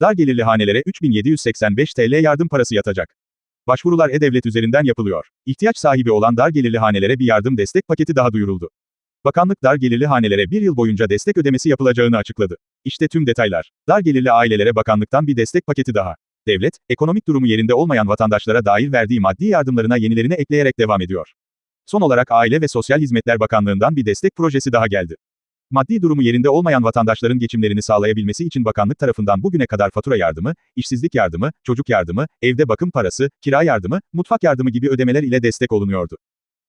Dar gelirli hanelere 3785 TL yardım parası yatacak. Başvurular E-Devlet üzerinden yapılıyor. İhtiyaç sahibi olan dar gelirli hanelere bir yardım destek paketi daha duyuruldu. Bakanlık dar gelirli hanelere bir yıl boyunca destek ödemesi yapılacağını açıkladı. İşte tüm detaylar. Dar gelirli ailelere bakanlıktan bir destek paketi daha. Devlet, ekonomik durumu yerinde olmayan vatandaşlara dair verdiği maddi yardımlarına yenilerini ekleyerek devam ediyor. Son olarak Aile ve Sosyal Hizmetler Bakanlığı'ndan bir destek projesi daha geldi. Maddi durumu yerinde olmayan vatandaşların geçimlerini sağlayabilmesi için bakanlık tarafından bugüne kadar fatura yardımı, işsizlik yardımı, çocuk yardımı, evde bakım parası, kira yardımı, mutfak yardımı gibi ödemeler ile destek olunuyordu.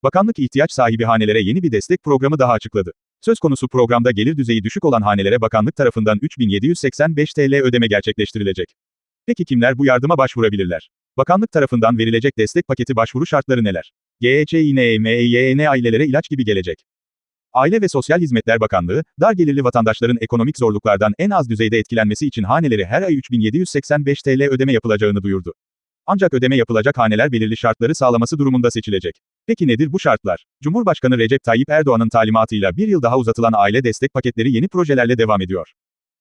Bakanlık ihtiyaç sahibi hanelere yeni bir destek programı daha açıkladı. Söz konusu programda gelir düzeyi düşük olan hanelere bakanlık tarafından 3785 TL ödeme gerçekleştirilecek. Peki kimler bu yardıma başvurabilirler? Bakanlık tarafından verilecek destek paketi başvuru şartları neler? GEÇİNEMEYN ailelere ilaç gibi gelecek. Aile ve Sosyal Hizmetler Bakanlığı, dar gelirli vatandaşların ekonomik zorluklardan en az düzeyde etkilenmesi için haneleri her ay 3785 TL ödeme yapılacağını duyurdu. Ancak ödeme yapılacak haneler belirli şartları sağlaması durumunda seçilecek. Peki nedir bu şartlar? Cumhurbaşkanı Recep Tayyip Erdoğan'ın talimatıyla bir yıl daha uzatılan aile destek paketleri yeni projelerle devam ediyor.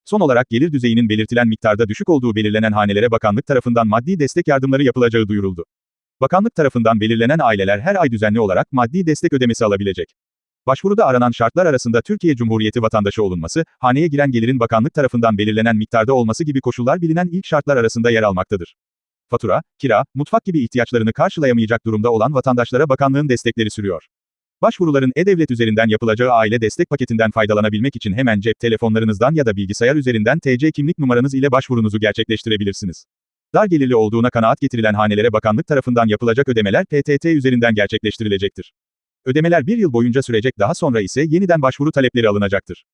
Son olarak gelir düzeyinin belirtilen miktarda düşük olduğu belirlenen hanelere bakanlık tarafından maddi destek yardımları yapılacağı duyuruldu. Bakanlık tarafından belirlenen aileler her ay düzenli olarak maddi destek ödemesi alabilecek. Başvuruda aranan şartlar arasında Türkiye Cumhuriyeti vatandaşı olunması, haneye giren gelirin bakanlık tarafından belirlenen miktarda olması gibi koşullar bilinen ilk şartlar arasında yer almaktadır. Fatura, kira, mutfak gibi ihtiyaçlarını karşılayamayacak durumda olan vatandaşlara bakanlığın destekleri sürüyor. Başvuruların E-Devlet üzerinden yapılacağı aile destek paketinden faydalanabilmek için hemen cep telefonlarınızdan ya da bilgisayar üzerinden TC kimlik numaranız ile başvurunuzu gerçekleştirebilirsiniz. Dar gelirli olduğuna kanaat getirilen hanelere bakanlık tarafından yapılacak ödemeler PTT üzerinden gerçekleştirilecektir. Ödemeler bir yıl boyunca sürecek daha sonra ise yeniden başvuru talepleri alınacaktır.